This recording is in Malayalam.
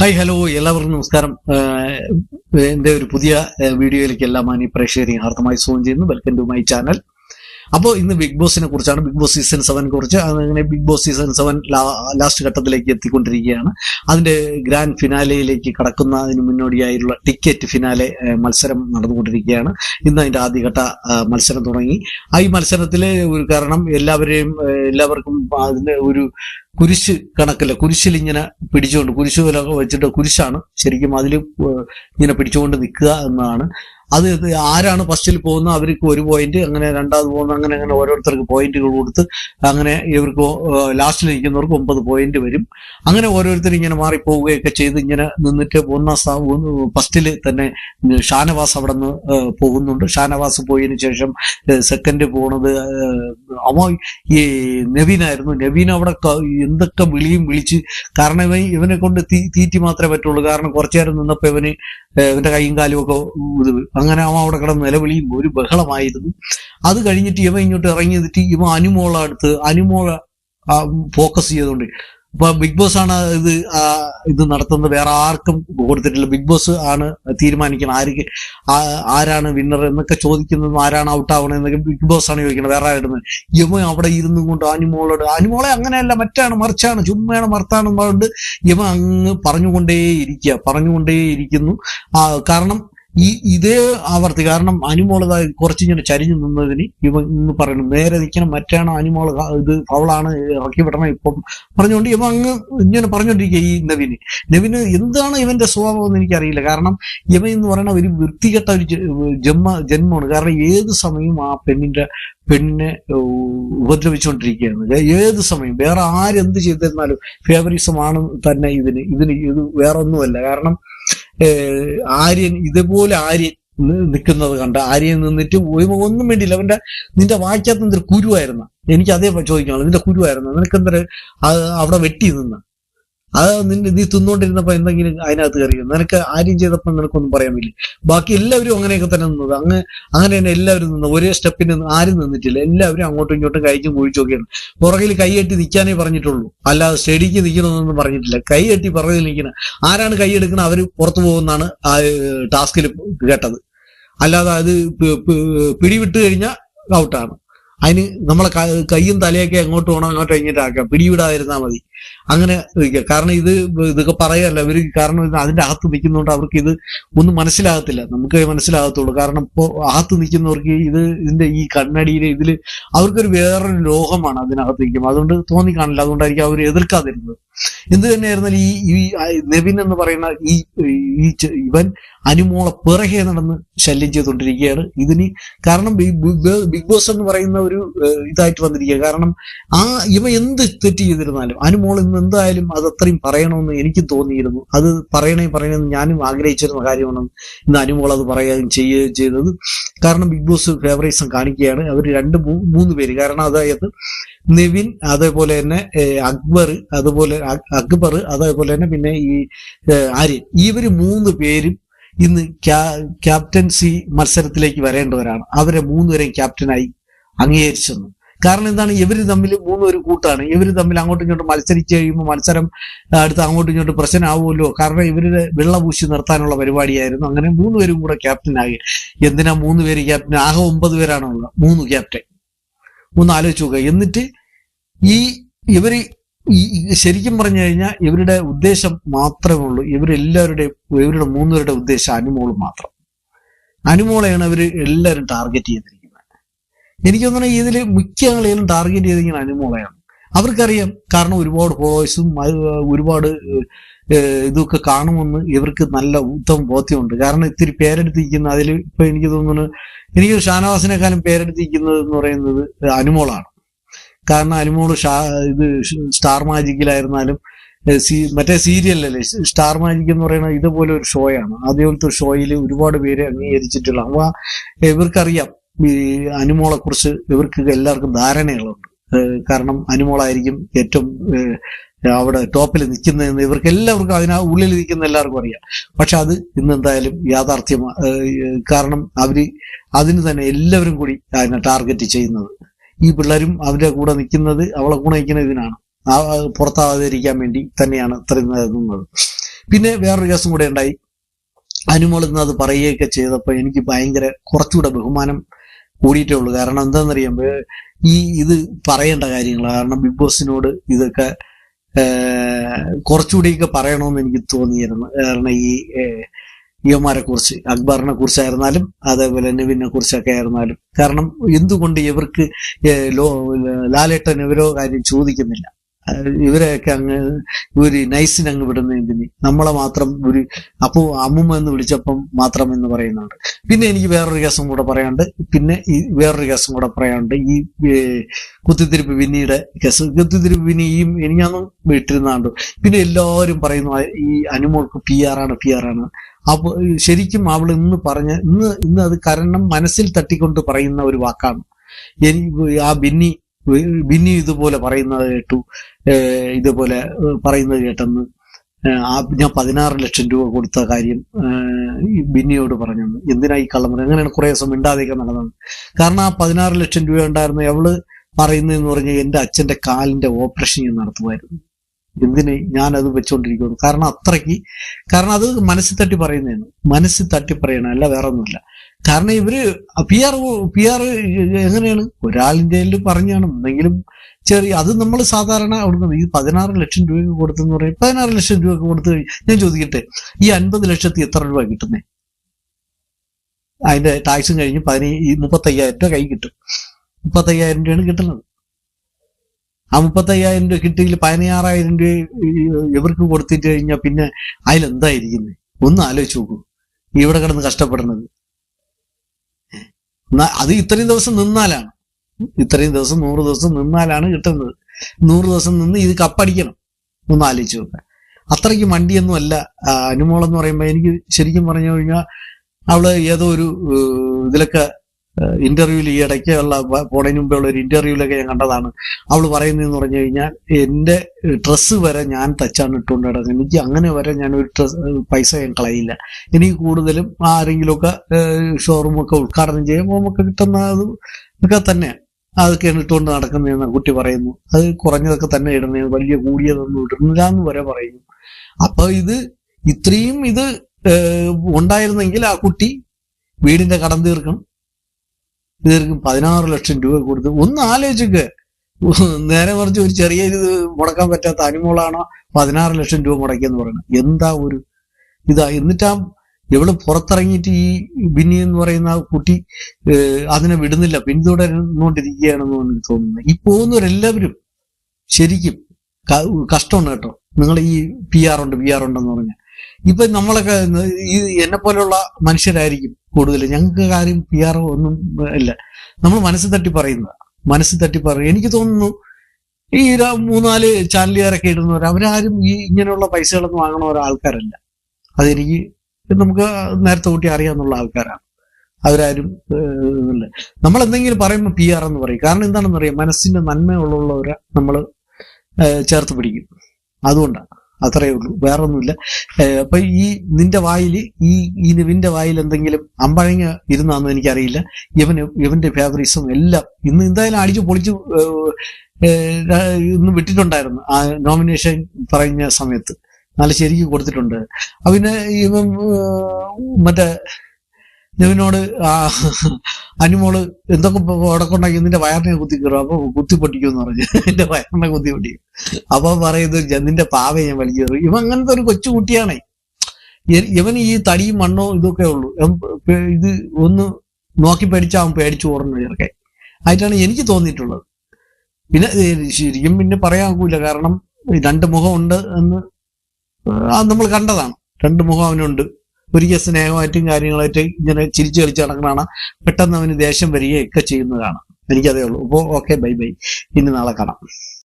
ഹായ് ഹലോ എല്ലാവർക്കും നമസ്കാരം. എന്റെ ഒരു പുതിയ വീഡിയോയിലേക്ക് എല്ലാ മാനി പ്രേക്ഷകരെയും ഹാർദമായി സ്വാഗതം ചെയ്യുന്നു. വെൽക്കം ടു മൈ ചാനൽ അപ്പോൾ ഇന്ന് ബിഗ് ബോസിനെ കുറിച്ചാണ് ബിഗ് ബോസ് സീസൺ സെവൻ കുറിച്ച് അങ്ങനെ Big Boss season seven last ഘട്ടത്തിലേക്ക് എത്തിക്കൊണ്ടിരിക്കുകയാണ്. അതിന്റെ ഗ്രാൻഡ് ഫിനാലയിലേക്ക് കടക്കുന്നതിന് മുന്നോടിയായിട്ടുള്ള ടിക്കറ്റ് ഫിനാലെ മത്സരം നടന്നുകൊണ്ടിരിക്കുകയാണ്. ഇന്ന് അതിന്റെ ആദ്യഘട്ട മത്സരം തുടങ്ങി. ആ ഈ മത്സരത്തിൽ ഒരു കാരണം എല്ലാവരെയും എല്ലാവർക്കും അതിന്റെ ഒരു കുരിശ് കണക്കല്ല കുരിശിൽ ഇങ്ങനെ പിടിച്ചുകൊണ്ട് കുരിശ് വെച്ചിട്ട് കുരിശാണ് ശരിക്കും അതിൽ ഇങ്ങനെ പിടിച്ചുകൊണ്ട് നിൽക്കുക എന്നതാണ്. അത് ആരാണ് ഫസ്റ്റിൽ പോകുന്നത്? അവർക്ക് ഒരു പോയിന്റ് അങ്ങനെ രണ്ടാമത് പോകുന്ന അങ്ങനെ അങ്ങനെ ഓരോരുത്തർക്ക് പോയിന്റുകൾ കൊടുത്ത് അങ്ങനെ ഇവർക്ക് ലാസ്റ്റിൽ നിൽക്കുന്നവർക്ക് ഒമ്പത് പോയിന്റ് വരും. അങ്ങനെ ഓരോരുത്തർ ഇങ്ങനെ മാറിപ്പോവുകയൊക്കെ ചെയ്ത് ഇങ്ങനെ നിന്നിട്ട് ഒന്നാം ഫസ്റ്റിൽ തന്നെ ഷാനവാസ് അവിടെ നിന്ന് പോകുന്നുണ്ട്. ഷാനവാസ് പോയതിനു ശേഷം സെക്കൻഡ് പോണത് അമോ ഈ നവീനായിരുന്നു നവീൻ അവിടെ എന്തൊക്കെ വിളിയും വിളിച്ച് കാരണം ഇവൻ ഇവനെ കൊണ്ട് തീറ്റി മാത്രമേ പറ്റുള്ളൂ. കാരണം കുറച്ചു നേരം നിന്നപ്പോ ഇവന് ഇവന്റെ കൈയും കാലും ഒക്കെ അങ്ങനെ അവൻ അവിടെ കിടന്ന്. നിലവിളിയും ഒരു ബഹളമായിരുന്നു. അത് കഴിഞ്ഞിട്ട് ഇവ ഇങ്ങോട്ട് ഇറങ്ങി ഇവ അനുമോള അടുത്ത് അനുമോള ഫോക്കസ് ചെയ്തുകൊണ്ട്. ഇപ്പൊ ബിഗ് ബോസ് ആണ് ഇത് ഇത് നടത്തുന്നത്. വേറെ ആർക്കും കൊടുത്തിട്ടില്ല. ബിഗ് ബോസ് ആണ് തീരുമാനിക്കുന്നത്. ആര് ആരാണ് വിന്നർ എന്നൊക്കെ ചോദിക്കുന്നതും. ആരാണ് ഔട്ട് ആവണത് എന്നൊക്കെ ബിഗ് ബോസ് ആണ് ചോദിക്കുന്നത്. വേറെ ആയിരുന്നു യമ അവിടെ ഇരുന്നും കൊണ്ട് അനുമോളോട് അനുമോളെ അങ്ങനെയല്ല. മറ്റാണ്. മറിച്ചാണ്. ചുമ്മയാണ്. മറുത്താണ് യമ അങ്ങ് പറഞ്ഞുകൊണ്ടേ ഇരിക്കുക പറഞ്ഞുകൊണ്ടേ ഇരിക്കുന്നു കാരണം ഈ ഇതേ ആവർത്തി. കാരണം അനുമോളത കുറച്ചിങ്ങനെ ചരിഞ്ഞു നിന്നതിന് ഇവ ഇന്ന് പറയണം നേരെ നിൽക്കണം മറ്റാണ് അനുമോള ഇത് ഫൗളാണ് ഇറക്കി വിടണം ഇപ്പം. പറഞ്ഞുകൊണ്ട് ഇവ അങ്ങ് ഇങ്ങനെ പറഞ്ഞുകൊണ്ടിരിക്കുക ഈ നവീന്. നവീന് എന്താണ് ഇവന്റെ സ്വഭാവം എന്ന് എനിക്കറിയില്ല. കാരണം ഇവ എന്ന് പറയുന്ന ഒരു വൃത്തികെട്ട ഒരു ജന്മ ജന്മമാണ്. കാരണം ഏത് സമയവും ആ പെണ്ണിന്റെ പെണ്ണിനെ ഉപദ്രവിച്ചുകൊണ്ടിരിക്കുകയാണ് ഏത് സമയം? വേറെ ആരെന്ത് ചെയ്തിരുന്നാലും ഫേവറിസമാണ് തന്നെ ഇതിന് ഇതിന് ഇത് വേറെ ഒന്നുമല്ല കാരണം ആര്യൻ ഇതുപോലെ ആര്യൻ നിൽക്കുന്നത് കണ്ട ആര്യൻ നിന്നിട്ട് ഒന്നും വേണ്ടിയില്ല. അവന്റെ നിന്റെ വായിക്കാത്ത എന്തൊരു കുരുവായിരുന്നു? എനിക്ക് അതേ ചോദിക്കാനുള്ളൂ നിന്റെ കുരുവായിരുന്നു? നിനക്ക് അവിടെ വെട്ടി നിന്ന? അത് നിന്റെ നീ തിന്നുകൊണ്ടിരുന്നപ്പോ എന്തെങ്കിലും അതിനകത്ത് കയറിയോ നിനക്ക് ആരും ചെയ്തപ്പോ നിനക്കൊന്നും പറയാൻ പറ്റില്ല ബാക്കി എല്ലാവരും അങ്ങനെയൊക്കെ തന്നെ നിന്നത്. അങ്ങ് അങ്ങനെ തന്നെ എല്ലാവരും നിന്ന് ഒരേ സ്റ്റെപ്പിന് ആരും നിന്നിട്ടില്ല. എല്ലാവരും അങ്ങോട്ടും ഇങ്ങോട്ടും കഴിച്ചും കുഴിച്ചൊക്കെയാണ് പുറകിൽ കൈയെട്ടി നിൽക്കാനേ പറഞ്ഞിട്ടുള്ളൂ. അല്ലാതെ സ്റ്റഡിക്ക് നിൽക്കണമെന്നൊന്നും പറഞ്ഞിട്ടില്ല. കൈയെട്ടി പുറകിൽ നിൽക്കണം ആരാണ് കൈയെടുക്കുന്നത് അവർ പുറത്തു പോകുന്നതാണ് ആ ടാസ്കിൽ കേട്ടത്. അല്ലാതെ അത് പിടിവിട്ട് കഴിഞ്ഞാൽ ഔട്ടാണ്. അതിന് നമ്മളെ കൈയും തലയൊക്കെ എങ്ങോട്ട് പോകണം അങ്ങോട്ട് കഴിഞ്ഞിട്ട് ആക്കാം. പിടിവിടാതിരുന്നാൽ മതി. അങ്ങനെ. കാരണം ഇത് ഇതൊക്കെ പറയല്ല ഇവർ കാരണം അതിന്റെ അകത്ത് നിൽക്കുന്നതുകൊണ്ട് അവർക്ക് ഇത് ഒന്നും മനസ്സിലാകത്തില്ല. നമുക്ക് മനസ്സിലാകത്തുള്ളൂ. കാരണം ഇപ്പോൾ അകത്ത് നിൽക്കുന്നവർക്ക് ഇത് ഇതിന്റെ ഈ കണ്ണടിയിലെ ഇതിൽ അവർക്കൊരു വേറൊരു ലോകമാണ് അതിനകത്ത് നിൽക്കുമ്പോൾ അതുകൊണ്ട് തോന്നിക്കാണില്ല അതുകൊണ്ടായിരിക്കും അവർ എതിർക്കാതിരുന്നത്. എന്ത് തന്നെയായിരുന്നാലും ഈ ഈ നെവിൻ എന്ന് പറയുന്ന ഈ ഈ ഇവൻ അനുമോളെ പിറകെ നടന്ന് ശല്യം ചെയ്തുകൊണ്ടിരിക്കുകയാണ്. ഇതിന് കാരണം ബിഗ് ബോസ് എന്ന് പറയുന്ന ഒരു ഇതായിട്ട് വന്നിരിക്കുക കാരണം ആ ഇവ എന്ത് തെറ്റ് ചെയ്തിരുന്നാലും അനുമോൾ ഇന്ന് എന്തായാലും അത് അത്രയും പറയണമെന്ന് എനിക്ക് തോന്നിയിരുന്നു. അത് പറയണേ പറയണമെന്ന് ഞാനും ആഗ്രഹിച്ചിരുന്ന കാര്യമാണ്. ഇന്ന് അനുമോൾ അത് പറയുകയും ചെയ്യുകയും ചെയ്തത്. കാരണം ബിഗ് ബോസ് ഫേവറേറ്റ്സും കാണിക്കുകയാണ്. അവർ രണ്ട് മൂന്ന് പേര്. കാരണം അതായത് നിവിൻ അതേപോലെ തന്നെ അക്ബർ അതുപോലെ അക്ബർ അതേപോലെ തന്നെ പിന്നെ ഈ ആര്യൻ ഇവർ മൂന്ന് പേരും ഇന്ന് ക്യാ- ക്യാപ്റ്റൻസി മത്സരത്തിലേക്ക് വരേണ്ടവരാണ്. അവരെ മൂന്നുപേരെയും ക്യാപ്റ്റനായി അംഗീകരിച്ചെന്ന് കാരണം എന്താണ്? ഇവർ തമ്മിൽ മൂന്നുപേരും കൂട്ടാണ്. ഇവർ തമ്മിൽ അങ്ങോട്ടും ഇങ്ങോട്ടും മത്സരിച്ച് കഴിയുമ്പോൾ മത്സരം അടുത്ത് അങ്ങോട്ടും ഇങ്ങോട്ടും പ്രശ്നമാവുമല്ലോ. കാരണം ഇവരുടെ വെള്ളപൂശി നിർത്താനുള്ള പരിപാടിയായിരുന്നു. അങ്ങനെ മൂന്ന് പേരും കൂടെ ക്യാപ്റ്റൻ ആകെ എന്തിനാ മൂന്ന് പേര് ക്യാപ്റ്റൻ ആകെ ഒമ്പത് പേരാണുള്ളത്. മൂന്ന് ക്യാപ്റ്റൻ ഒന്ന് ആലോചിച്ച് നോക്കുക എന്നിട്ട് ഈ ഈ ശരിക്കും പറഞ്ഞു കഴിഞ്ഞാൽ ഇവരുടെ ഉദ്ദേശം മാത്രമേ ഉള്ളൂ. ഇവരെല്ലാവരുടെയും ഇവരുടെ മൂന്നുപേരുടെ ഉദ്ദേശം അനുമോൾ മാത്രം. അനുമോളെയാണ് ഇവർ എല്ലാവരും ടാർഗറ്റ് ചെയ്തിരിക്കുന്നത്. എനിക്ക് തോന്നുന്നു ഇതിൽ മിക്ക ആളുകളും ടാർഗറ്റ് ചെയ്തിരിക്കുന്ന അനുമോളയാണ്. അവർക്കറിയാം കാരണം ഒരുപാട് ഫോളോവേഴ്സും ഒരുപാട് ഇതൊക്കെ കാണുമെന്ന് ഇവർക്ക് നല്ല ഉത്തമ ബോധ്യമുണ്ട്. കാരണം ഇത്തിരി പേരെടുത്തിരിക്കുന്ന അതിൽ ഇപ്പൊ എനിക്ക് തോന്നുന്നു എനിക്ക് ഷാനവാസിനെക്കാളും പേരെടുത്തിരിക്കുന്നത് എന്ന് പറയുന്നത് അനുമോളാണ്. കാരണം അനുമോൾ ഷാ ഇത് സ്റ്റാർ മാജിക്കിലായിരുന്നാലും സീ- മറ്റേ സീരിയലല്ലേ സ്റ്റാർ മാജിക് എന്ന് പറയുന്നത് ഇതുപോലെ ഒരു ഷോയാണ്. അതേപോലത്തെ ഷോയിൽ ഒരുപാട് പേര് അംഗീകരിച്ചിട്ടുള്ള അപ്പൊ ഇവർക്കറിയാം ഈ അനുമോളെ കുറിച്ച് ഇവർക്ക് എല്ലാവർക്കും ധാരണകളുണ്ട്. കാരണം അനുമോളായിരിക്കും ഏറ്റവും അവിടെ ടോപ്പിൽ നിൽക്കുന്നതെന്ന് ഇവർക്ക് എല്ലാവർക്കും അതിനാ ഉള്ളിൽ നിൽക്കുന്ന എല്ലാവർക്കും അറിയാം. പക്ഷെ അത് ഇന്ന് എന്തായാലും യാഥാർത്ഥ്യമാണ് കാരണം അവർ അതിന് തന്നെ എല്ലാവരും കൂടി അതിനെ ടാർഗറ്റ് ചെയ്യുന്നത്. ഈ പിള്ളേരും അവരുടെ കൂടെ നിൽക്കുന്നത് അവളെ കൂടെ നിൽക്കുന്ന ഇതിനാണ്. പുറത്താവാതിരിക്കാൻ വേണ്ടി തന്നെയാണ് ഇത്രയും പിന്നെ വേറൊരു കേസും കൂടെ ഉണ്ടായി. അനുമോൾ ഇന്ന് അത് പറയുകയൊക്കെ ചെയ്തപ്പോൾ എനിക്ക് ഭയങ്കര കുറച്ചുകൂടെ ബഹുമാനം കൂടിയിട്ടേ ഉള്ളൂ കാരണം എന്താണെന്നറിയാം ഈ ഇത് പറയേണ്ട കാര്യങ്ങൾ കാരണം ബിഗ് ബോസിനോട് ഇതൊക്കെ കുറച്ചുകൂടിയൊക്കെ പറയണമെന്ന് എനിക്ക് തോന്നിയിരുന്നു. കാരണം ഈ ഇവന്മാരെ കുറിച്ച് അക്ബറിനെ കുറിച്ചായിരുന്നാലും അതേപോലെ നെവിനെ കുറിച്ചൊക്കെ ആയിരുന്നാലും കാരണം എന്തുകൊണ്ട് ഇവർക്ക് ലാലേട്ടൻ ഇവരോ കാര്യം ചോദിക്കുന്നില്ല? ഇവരെയൊക്കെ അങ്ങ് ഒരു നൈസിന് അങ്ങ് വിടുന്ന എന്തിന്? നമ്മളെ മാത്രം ഒരു അപ്പോ അമ്മുമ്മ എന്ന് വിളിച്ചപ്പം മാത്രം എന്ന് പറയുന്നുണ്ട്. പിന്നെ എനിക്ക് വേറൊരു കേസും കൂടെ പറയാണ്ട് പിന്നെ ഈ വേറൊരു കേസും കൂടെ പറയാണ്ട് ഈ കുത്തിത്തിരിപ്പ് വിനിയുടെ കേസ്. കുത്തിത്തിരിപ്പ് വിനി ഈ എനിക്കാന്നും വിട്ടിരുന്നാണ്ട്. പിന്നെ എല്ലാവരും പറയുന്നു ഈ അനുമോൾക്ക് പി ആർ ആണ് പി ആർ ആണ്. അപ്പൊ ശരിക്കും അവൾ ഇന്ന് പറഞ്ഞ ഇന്ന് ഇന്ന് അത് കരണം മനസ്സിൽ തട്ടിക്കൊണ്ട് പറയുന്ന ഒരു വാക്കാണ്. ആ ബിന്നി ബിന്നി ഇതുപോലെ പറയുന്നത് കേട്ടു. ഇതുപോലെ പറയുന്നത് കേട്ടെന്ന്. ആ ഞാൻ പതിനാറ് ലക്ഷം രൂപ കൊടുത്ത കാര്യം ബിന്നിയോട് പറഞ്ഞു. എന്തിനാ ഈ കള്ളം പറയുന്നത് അങ്ങനെയാണ് കുറെ ദിവസം മിണ്ടാതെയൊക്കെ നടന്നത്. കാരണം ആ പതിനാറ് ലക്ഷം രൂപ ഉണ്ടായിരുന്നു. അവൾ പറയുന്നതെന്ന് പറഞ്ഞാൽ എന്റെ അച്ഛന്റെ കാലിന്റെ ഓപ്പറേഷൻ ഞാൻ നടത്തുമായിരുന്നു. എന്തിന് ഞാനത് അത് വെച്ചോണ്ടിരിക്കുന്നു? കാരണം അത്രയ്ക്ക് കാരണം അത് മനസ്സിൽ തട്ടി പറയുന്നതാണ്. മനസ്സിൽ തട്ടി പറയണം അല്ല വേറെ ഒന്നുമില്ല കാരണം ഇവർ പി ആർ പി ആർ എങ്ങനെയാണ്? ഒരാളിന്റെ പറഞ്ഞാണ്. എന്തെങ്കിലും ചെറിയ അത് നമ്മൾ സാധാരണ കൊടുക്കുന്നത് ഈ പതിനാറ് ലക്ഷം രൂപ കൊടുത്തെന്ന് പറയും. പതിനാറ് ലക്ഷം രൂപ കൊടുത്തു ഞാൻ ചോദിക്കട്ടെ ഈ അൻപത് ലക്ഷത്തി എത്ര രൂപ കിട്ടുന്നേ? അതിന്റെ ടാക്സും കഴിഞ്ഞ് പതിനേ ഈ മുപ്പത്തയ്യായിരം രൂപ കൈ കിട്ടും. മുപ്പത്തയ്യായിരം രൂപയാണ് കിട്ടുന്നത്. ആ മുപ്പത്തയ്യായിരം രൂപ കിട്ടിയെങ്കിൽ പതിനാറായിരം രൂപ ഇവർക്ക് കൊടുത്തിട്ട് കഴിഞ്ഞാൽ പിന്നെ അതിലെന്തായിരിക്കുന്നത് ഒന്ന് ആലോചിച്ച് നോക്കൂ. ഇവിടെ കിടന്ന് കഷ്ടപ്പെടുന്നത്. അത് ഇത്രയും ദിവസം നിന്നാലാണ്. ഇത്രയും ദിവസം നൂറ് ദിവസം നിന്നാലാണ് കിട്ടുന്നത്. നൂറ് ദിവസം നിന്ന് ഇത് കപ്പടിക്കണം. ഒന്ന് ആലോചിച്ച് നോക്കുക അത്രയ്ക്ക് മണ്ടിയൊന്നും അല്ല. അനുമോളെന്ന് പറയുമ്പോൾ എനിക്ക് ശരിക്കും പറഞ്ഞു കഴിഞ്ഞാൽ അവൾ ഏതോ ഒരു ഇതിലൊക്കെ ഇന്റർവ്യൂവിൽ ഈ ഇടയ്ക്കുള്ള പോണതിന് മുമ്പേ ഉള്ള ഒരു ഇന്റർവ്യൂവിലൊക്കെ ഞാൻ കണ്ടതാണ്. അവൾ പറയുന്നതെന്ന് പറഞ്ഞു കഴിഞ്ഞാൽ എന്റെ ഡ്രസ്സ് വരെ ഞാൻ തച്ചാണ് ഇട്ടുകൊണ്ട് എനിക്ക് അങ്ങനെ വരെ ഞാൻ ഒരു ഡ്രസ് പൈസ ഞാൻ കളയില്ല. എനിക്ക് കൂടുതലും ആരെങ്കിലുമൊക്കെ ഷോറൂമൊക്കെ ഉദ്ഘാടനം ചെയ്യുമ്പോൾ നമുക്ക് കിട്ടുന്ന ഒക്കെ തന്നെ. അതൊക്കെയാണ് ഇട്ടുകൊണ്ട് നടക്കുന്നതെന്ന് കുട്ടി പറയുന്നു. അത് കുറഞ്ഞതൊക്കെ തന്നെ ഇടുന്നത് വലിയ കൂടിയതൊന്നും ഇടുന്നില്ല എന്ന് വരെ പറയുന്നു. അപ്പൊ ഇത് ഇത്രയും ഇത് ഉണ്ടായിരുന്നെങ്കിൽ ആ കുട്ടി വീടിന്റെ കടം തീർക്കും തീർക്കും പതിനാറ് ലക്ഷം രൂപ കൊടുത്ത് ഒന്ന് ആലോചിക്ക് നേരെ മറിച്ച് ഒരു ചെറിയ ഇത് മുടക്കാൻ പറ്റാത്ത അനുമോളാണോ പതിനാറ് ലക്ഷം രൂപ മുടക്കിയെന്ന് പറയുന്നത്? എന്താ ഒരു ഇതാ എന്നിട്ടാ ഇവൾ പുറത്തിറങ്ങിയിട്ട് ഈ ബിന്നി എന്ന് പറയുന്ന കുട്ടി അതിനെ വിടുന്നില്ല പിന്തുടർന്നുകൊണ്ടിരിക്കുകയാണെന്ന് എനിക്ക് തോന്നുന്നത് ഈ പോകുന്നവരെല്ലാവരും ശരിക്കും കഷ്ടമുണ്ട് കഷ്ടമാണ് കേട്ടോ. നിങ്ങൾ ഈ പി ആർ ഉണ്ട് പി ആർ ഉണ്ടെന്ന് പറഞ്ഞാൽ ഇപ്പൊ നമ്മളൊക്കെ ഈ എന്നെ പോലെയുള്ള മനുഷ്യരായിരിക്കും കൂടുതൽ ഞങ്ങൾക്ക് കാര്യം പി ആർ ഒന്നും ഇല്ല. നമ്മൾ മനസ്സ് തട്ടി പറയുന്നത് മനസ്സ് തട്ടി പറയും എനിക്ക് തോന്നുന്നു ഈ മൂന്നാൽ ചാനലുകാരൊക്കെ ഇടുന്നവർ അവരാരും ഈ ഇങ്ങനെയുള്ള പൈസകളൊന്നും വാങ്ങണ ഒരാൾക്കാരല്ല. അതെനിക്ക് നമുക്ക് നേരത്തെ കൂട്ടി അറിയാന്നുള്ള ആൾക്കാരാണ്. അവരാരും നമ്മൾ എന്തെങ്കിലും പറയുമ്പോൾ പി ആർ എന്ന് പറയും. കാരണം എന്താണെന്ന് അറിയാം മനസ്സിന്റെ നന്മയുള്ളവരെ നമ്മൾ ചേർത്ത് പിടിക്കും. അതുകൊണ്ടാണ്. അത്രയേ ഉള്ളൂ. വേറൊന്നുമില്ല. അപ്പൊ ഈ നിന്റെ വായിൽ ഈ ഈ നിവിന്റെ വായിൽ എന്തെങ്കിലും അമ്പഴങ്ങ ഇരുന്നാന്ന് എനിക്കറിയില്ല. ഇവന് ഇവന്റെ ഫേവറീസും എല്ലാം ഇന്ന് എന്തായാലും അടിച്ചു പൊളിച്ചു ഇന്ന് വിട്ടിട്ടുണ്ടായിരുന്നു. ആ നോമിനേഷൻ പറഞ്ഞ സമയത്ത്. നല്ല ശരിക്കും കൊടുത്തിട്ടുണ്ട്. അവന് ഇവൻ മറ്റേ നിവിനോട് ആ അനുമോൾ എന്തൊക്കെ ഉടക്കുണ്ടാക്കി നിന്റെ വയറിനെ കുത്തി കയറും അപ്പൊ കുത്തി പൊട്ടിക്കുമെന്ന് പറഞ്ഞു. എന്റെ വയറിനെ കുത്തി പൊട്ടിക്കും അപ്പൊ പറയുന്നത് "ജ- നിന്റെ പാവയെ ഞാൻ വലിച്ചു കയറും ഇവ അങ്ങനത്തെ ഒരു കൊച്ചുകുട്ടിയാണെ ഇവൻ ഈ തടിയും മണ്ണോ ഇതൊക്കെ ഉള്ളൂ. ഇത് ഒന്ന് നോക്കി പേടിച്ചാൽ അവൻ പേടിച്ചു ഓടുന്നു ചെറുക്കെ ആയിട്ടാണ് എനിക്ക് തോന്നിയിട്ടുള്ളത്. പിന്നെ ശരിക്കും പിന്നെ പറയാൻ കാരണം രണ്ട് മുഖം ഉണ്ട് എന്ന് നമ്മൾ കണ്ടതാണ്. രണ്ട് മുഖം അവനുണ്ട്. ഒരിക്കൽ സ്നേഹമായിട്ടും കാര്യങ്ങളായിട്ട് ഇങ്ങനെ ചിരിച്ചു കളിച്ച് നടക്കുന്നതാണ് പെട്ടെന്ന് അവന് ദേഷ്യം വരികയൊക്കെ ചെയ്യുന്നതാണ്. എനിക്കതേ ഉള്ളൂ. അപ്പോൾ ഓക്കെ ബൈ ബൈ ഇനി നാളെ കാണാം.